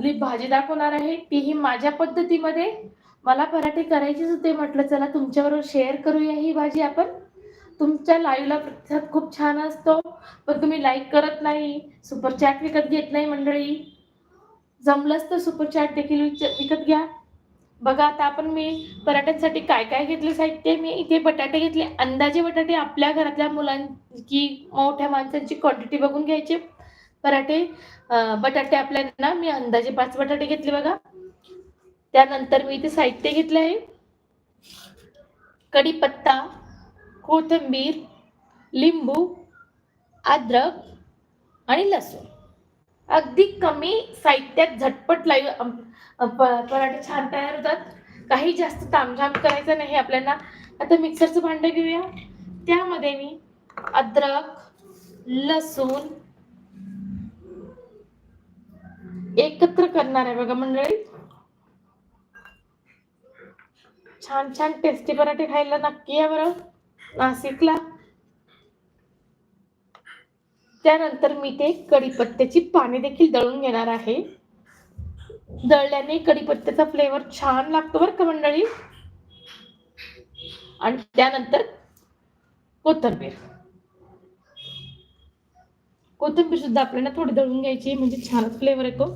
मधली भाजी दाखवणार आहे तीही माझ्या पद्धतीमध्ये. मला पराठे करायचेच होते म्हटलं चला तुमच्याबरोबर शेअर करूया ही भाजी आपण. तुमच्या लाईव्हला प्रतिसाद खूप छान असतो पण तुम्ही लाईक करत नाही सुपर चॅट विकत घेत नाही मंडळी. जमलंच तर सुपर चॅट देखील विकत घ्या. बघा आता आपण मी पराठ्यांसाठी काय काय घेतले साहित्य? मी इथे बटाटे घेतले अंदाजे बटाटे आपल्या घरातल्या मुलांची मोठ्या माणसांची क्वांटिटी बघून घ्यायची. पराठे. बटाटे आपल्याला मी अंदाजे पाच बटाटे घेतले बघा. त्यानंतर मी इथे साहित्य घेतलं आहे. कढीपत्ता कोथिंबीर लिंबू अद्रक आणि लसूण. अगदी कमी साहित्यात झटपट लाईव्ह पराठे छान तयार होतात. काही जास्त तामझाम करायचं नाही आपल्याला. आता मिक्सरचं भांडं घेऊया. त्यामध्ये मी अद्रक लसूण एकत्र करणार आहे बघा मंडळी. छान छान टेस्टी पराठे खायला नक्की या बरं. नाशिकला. त्यानंतर मी ते कढीपत्त्याची पाने देखील दळून घेणार आहे. दळल्याने कढीपत्त्याचा फ्लेवर छान लागतो बरं का मंडळी. आणि त्यानंतर कोथंबीर. कोथिंबीर सुद्धा आपल्याला थोडी दळून घ्यायची म्हणजे छानच फ्लेवर येतो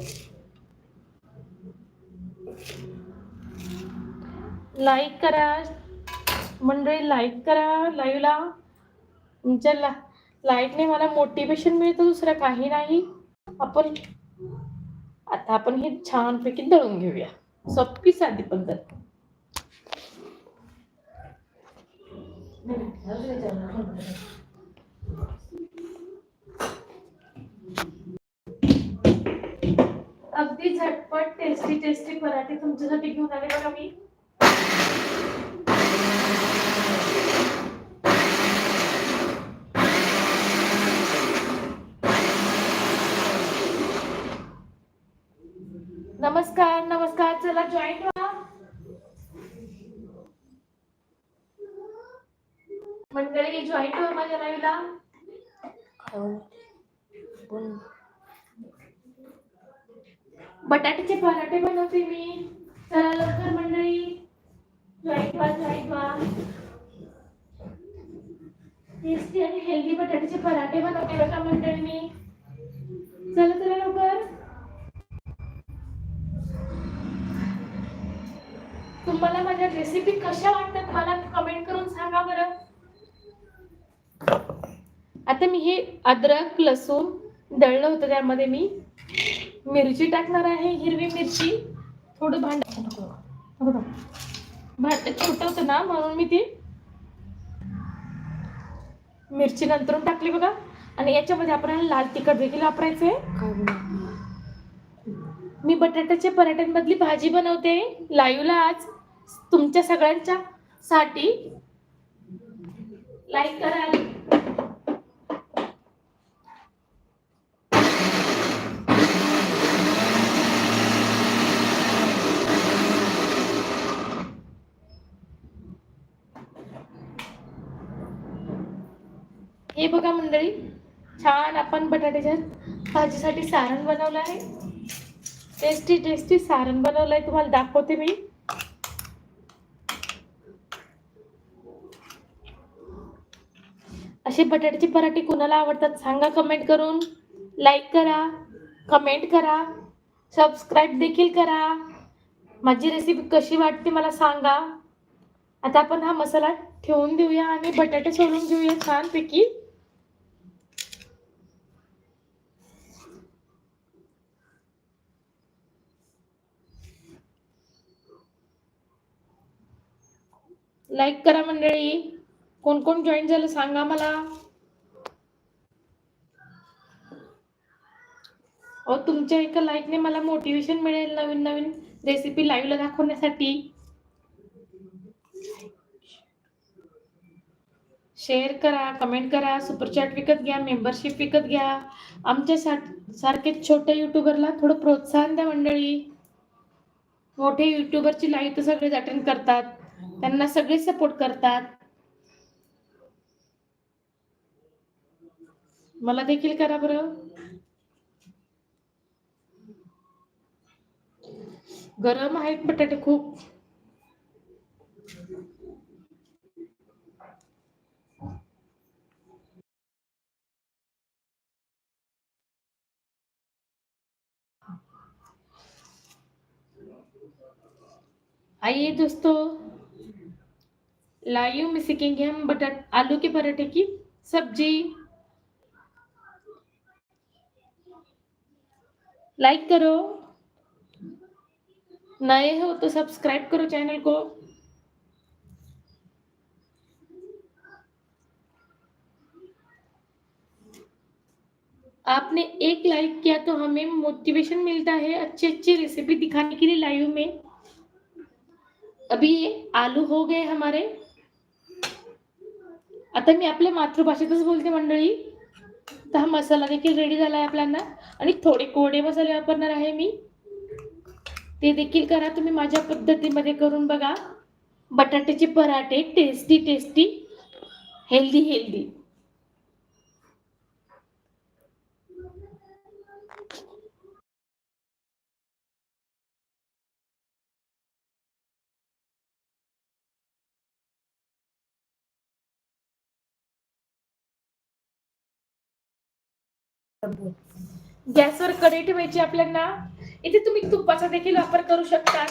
लाईक करा. मंडळी लाईक करा. लाईव्हला. तुमच्या ला लाईकने मला मोटिवेशन मिळतं दुसरं काही नाही. आपण आता आपण हे छानपैकी दळून घेऊया. सोपी साधी पद्धत. अगदी झटपट टेस्टी टेस्टी पराठे तुमच्यासाठी घेऊन आले बघा मी. नमस्कार नमस्कार. चला जॉईन व्हा. मंडळी जॉईन व्हा माझ्या नावीला. बटाट्याचे पराठे बनवते मी. चला लवकर मंडळी. जॉईन व्हा व्हा टेस्टी आणि हेल्दी बटाट्याचे पराठे बनवते बघा मंडळी मी. चला चला लवकर. तुम्हाला माझ्या रेसिपी कशा वाटतात मला कमेंट करून सांगा बरं. आता मी हे अद्रक लसूण दळलं होतं त्यामध्ये मी. मिरची टाकणार आहे हिरवी मिरची थोडं भांड भांड छोटं होतं ना म्हणून मी ती मिरची नंतरून टाकली बघा. आणि याच्यामध्ये आपल्याला लाल तिखट देखील वापरायचं आहे मी बटाट्याच्या पराठ्यांमधली भाजी बनवते. लाईव्हला आज तुमच्या सगळ्यांच्या साठी. लाईक करा. हे बघा मंडळी छान आपण बटाट्याच्या भाजीसाठी सारण बनवलं आहे. टेस्टी टेस्टी सारण बनवलंय. तुम्हाला दाखवते मी. असे बटाट्याचे पराठे कुणाला आवडतात सांगा कमेंट करून. लाईक करा कमेंट करा. सबस्क्राईब देखील करा. माझी रेसिपी कशी वाटते मला सांगा. आता आपण हा मसाला ठेवून देऊया आणि बटाटे सोडून घेऊया छानपैकी. लाईक करा मंडळी. कोण कोण जॉईन झालं सांगा मला. अहो तुमच्या एका लाईकने मला मोटिवेशन मिळेल नवीन नवीन रेसिपी लाईव्हला दाखवण्यासाठी. शेअर करा कमेंट करा सुपरचॅट विकत घ्या मेंबरशिप विकत घ्या. आमच्या सा- सारखे छोट्या युट्यूबरला थोडं प्रोत्साहन द्या मंडळी. मोठे युट्यूबरची लाईव्ह तर सगळेच अटेंड करतात. त्यांना सगळे सपोर्ट करतात. मला देखील करा बरं. गरम आहेत बटाटे खूप. आइए दोस्तों. लाइव में सीखेंगे हम बटर, आलू के पराठे की सब्ज़ी। लाइक करो। नए हो तो सब्सक्राइब करो चैनल को। आपने एक लाइक किया तो हमें मोटिवेशन मिलता है अच्छी अच्छी रेसिपी दिखाने के लिए लाइव में। अभी आलू हो गए हमारे। आता मी आपल्या मातृभाषेतच बोलते मंडळी. तर हा मसाला देखील रेडी झाला आहे आपल्याला. आणि थोडे कोडे मसाले वापरणार आहे मी. ते देखील करा तुम्ही माझ्या पद्धतीमध्ये करून बघा. बटाट्याचे पराठे टेस्टी टेस्टी हेल्दी हेल्दी गॅसवर कढई ठेवायची आपल्याला. इथे तुम्ही तुपाचा देखील वापर करू शकता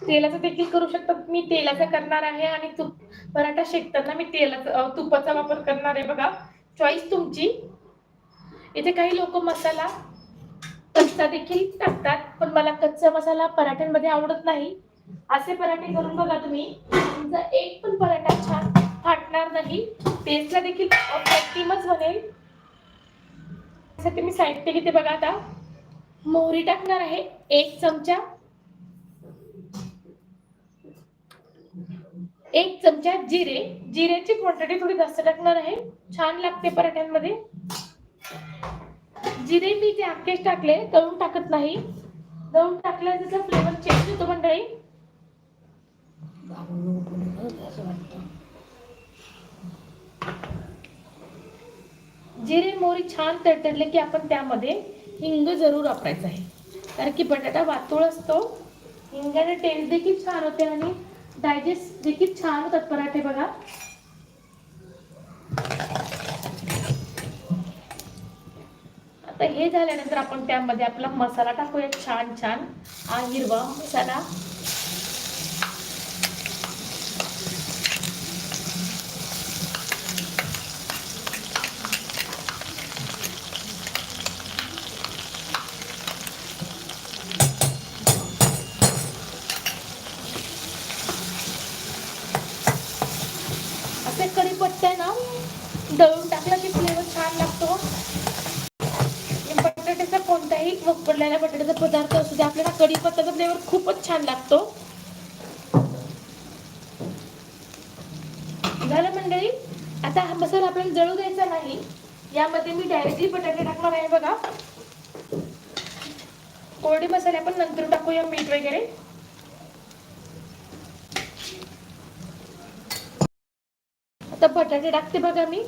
तेलाचा देखील करू शकता. मी तेलाचा करणार आहे आणि तूप पराठा शेकताना मी तेलाचा तुपाचा वापर करणार आहे बघा. चॉईस तुमची. इथे काही लोक मसाला कच्चा देखील टाकतात. पण मला कच्चा मसाला पराठ्यांमध्ये आवडत नाही. असे पराठे करून बघा तुम्ही. तुमचा एक पण पराठा छान फाटणार नाही. टेस्टला देखील अप्रतिमच बनेल. त्यासाठी मी साहित्य घेते बघा आता. मोहरी टाकणार आहे एक चमचा. एक चमचा जिरे. जिऱ्याची क्वांटिटी थोडी जास्त टाकणार आहे. छान लागते पराठ्यांमध्ये. जिरे मी ते अख्खेच टाकले तळून टाकत नाही. तळून टाकल्या त्याचा फ्लेवर चेंज होतो मंडळी. जिरे मोहरी छान तडतडले की आपण त्यामध्ये हिंग जरूर वापरायचं आहे. कारण की बटाटा वातोळ असतो. हिंगाने टेस्ट देखील छान होते आणि डायजेस्ट देखील छान होतात पराठे बघा. आता हे झाल्यानंतर आपण त्यामध्ये आपला मसाला टाकूया छान छान. हा हिरवा मसाला. असे आहे ना दळून टाकला की फ्लेवर छान लागतो. बटाट्याचा कोणताही वापरलेला बटाट्याचा पदार्थ असू दे आपल्याला कढीपत्ताचा फ्लेवर खूपच छान लागतो. झालं मंडळी आता हा मसाला आपल्याला जळू द्यायचा नाही. यामध्ये मी डायरेक्टली बटाटे टाकणार आहे बघा. कोरडे मसाले आपण नंतर टाकूया मीठ वगैरे. बटाटे टाकते बघा मी.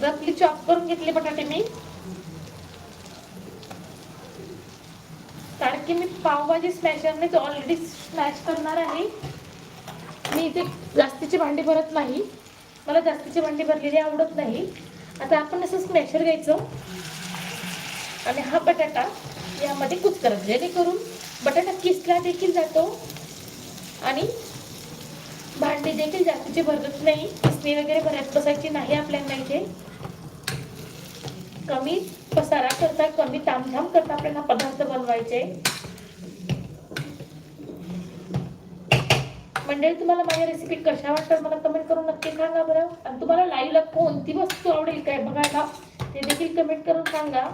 रफली चॉप करून घेतले बटाटे मी. कारण की मी पावभाजी स्मॅशरनेच ऑलरेडी स्मॅश करणार आहे. मी इथे जास्तीची भांडी भरत नाही. मला जास्तीची भांडी भरलेली आवडत नाही. आता आपण असं स्मॅशर घ्यायचं. आणि हा बटाटा यामध्ये कुच करत जेणेकरून बटाटा किसला देखील जातो. आणि भांडी देखील जास्तीची भरत नाही. किसणी वगैरे भरत बसायची नाही आपल्याला इथे. कमी पसारा करता कमी तामझाम करता आपल्याला पदार्थ बनवायचे. मंडळी तुम्हाला माझ्या रेसिपी कशा वाटतात मला कमेंट करून नक्की सांगा बरं. आणि तुम्हाला लाईव्हला कोणती वस्तू आवडेल काय बघायला ते देखील कमेंट करून सांगा.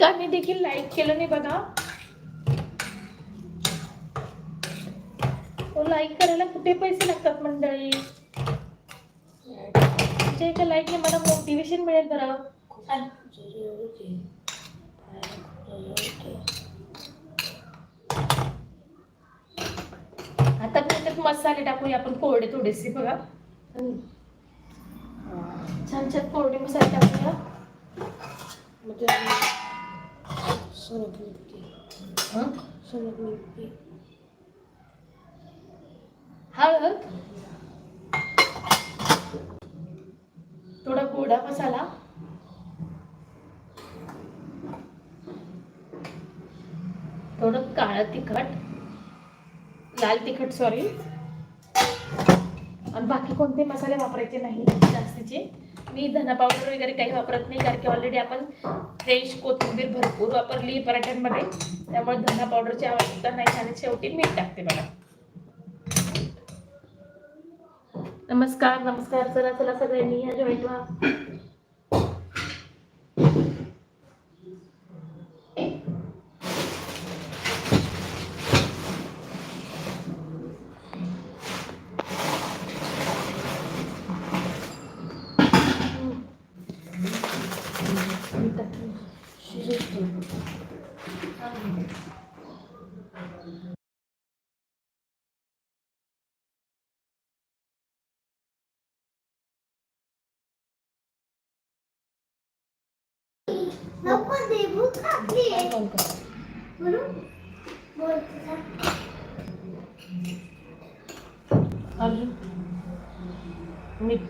एकाने देखील लाईक केलं नाही बघा. लाईक करायला कुठे पैसे लागतात मंडळी? तुमच्या एका लाईकने मला मोटिवेशन मिळेल बरं. आता मी त्यात मसाले टाकूया आपण कोरडे थोडेसे बघा. छान छान कोरडे मसाले टाकूया म्हणजे सोनक मिरची हं? सोनक मिरची हळद थोडा गोडा मसाला. थोडं काळं तिखट. लाल तिखट सॉरी आणि बाकी कोणते मसाले वापरायचे नाही जास्तीचे. मी धना पावडर वगैरे काही वापरत नाही कारण की ऑलरेडी आपण फ्रेश कोथिंबीर भरपूर वापरली पराठ्यांमध्ये. त्यामुळे धना पावडरची आवश्यकता नाही आणि शेवटी मीठ टाकते बघा. नमस्कार नमस्कार. चला चला सगळ्यांनी या जॉईंट व्हा मीठ मीठ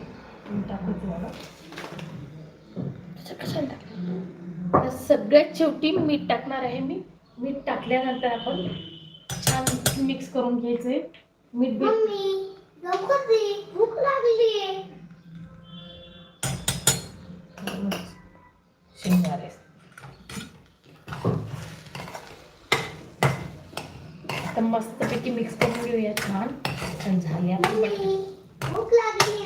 टाकू तुम्हाला. सगळ्यात शेवटी मीठ टाकणार आहे मी. मीठ टाकल्यानंतर आपण छान मिक्स करून घ्यायचंय. मीठ बीठ मम्मी लवकर दे भूक लागली शेंगदाणे. आता मस्तपैकी मिक्स करून घेऊया. छान. छान झाले आपण भूक लागली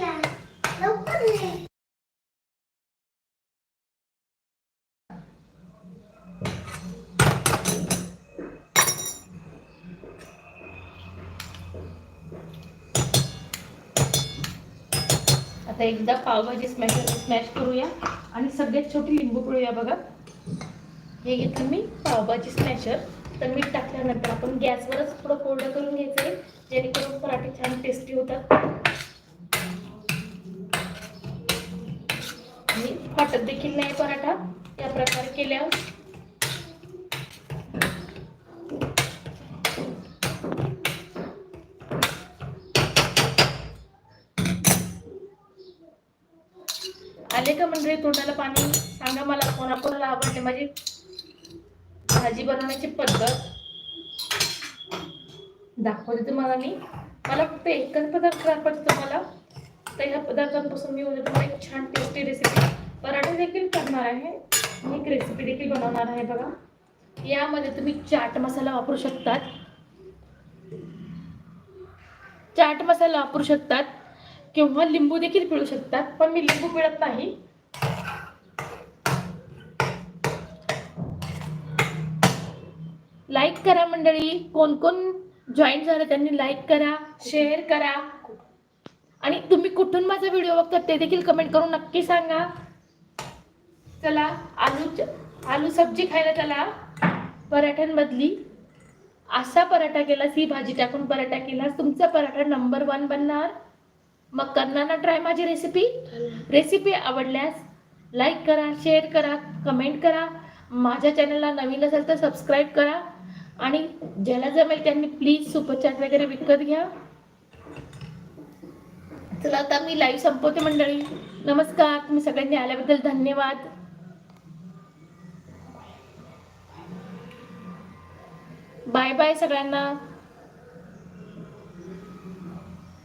आता एकदा पावभाजी स्मॅश स्मॅश करूया. आणि सगळ्यात छोटी लिंबू पिळूया बघा. हे घेतलं मी पावभाजी स्मॅशर तर मीठ टाकल्यानंतर आपण गॅसवरच थोडं कोरडं करून घ्यायचं आहे जेणेकरून पराठे छान टेस्टी होतात. आणि फाटत देखील नाही पराठा. या प्रकारे केल्यावर आले म्हणजे तोंडाला पाणी. सांगा मला कोणाकोणाला आवडते? माझी भाजी बनवण्याची पद्धत. दाखवते तुम्हाला मी. मला फक्त एकच पदार्थ दाखवते तुम्हाला. तर ह्या पदार्थांपासून मी उद्या तुम्हाला एक छान टेस्टी रेसिपी पराठे देखील करणार आहे. मी एक रेसिपी देखील बनवणार आहे बघा. यामध्ये तुम्ही चाट मसाला वापरू शकतात. चाट मसाला वापरू शकतात. किंवा लिंबू देखील पिळू शकतात. पण मी लिंबू पिळत नाही. लाईक करा मंडळी. कोण कोण जॉईन झालं त्यांनी लाईक करा शेअर करा. आणि तुम्ही कुठून माझा व्हिडिओ बघता ते देखील कमेंट करून नक्की सांगा. चला आलू आलू सब्जी खायला चला. पराठ्यांमधली असा पराठा केलास ही भाजी टाकून पराठा केलास. तुमचा पराठा नंबर वन बनणार. मग करणार ना ट्राय माझी रेसिपी रेसिपी आवडल्यास लाईक करा शेअर करा कमेंट करा. माझ्या चॅनलला नवीन असेल तर सबस्क्राईब करा. आणि ज्याला जमेल त्यांनी प्लीज सुपरचॅट वगैरे विकत घ्या. चला आता मी लाईव्ह संपवते मंडळी. नमस्कार तुम्ही सगळ्यांनी आल्याबद्दल धन्यवाद. बाय बाय सगळ्यांना.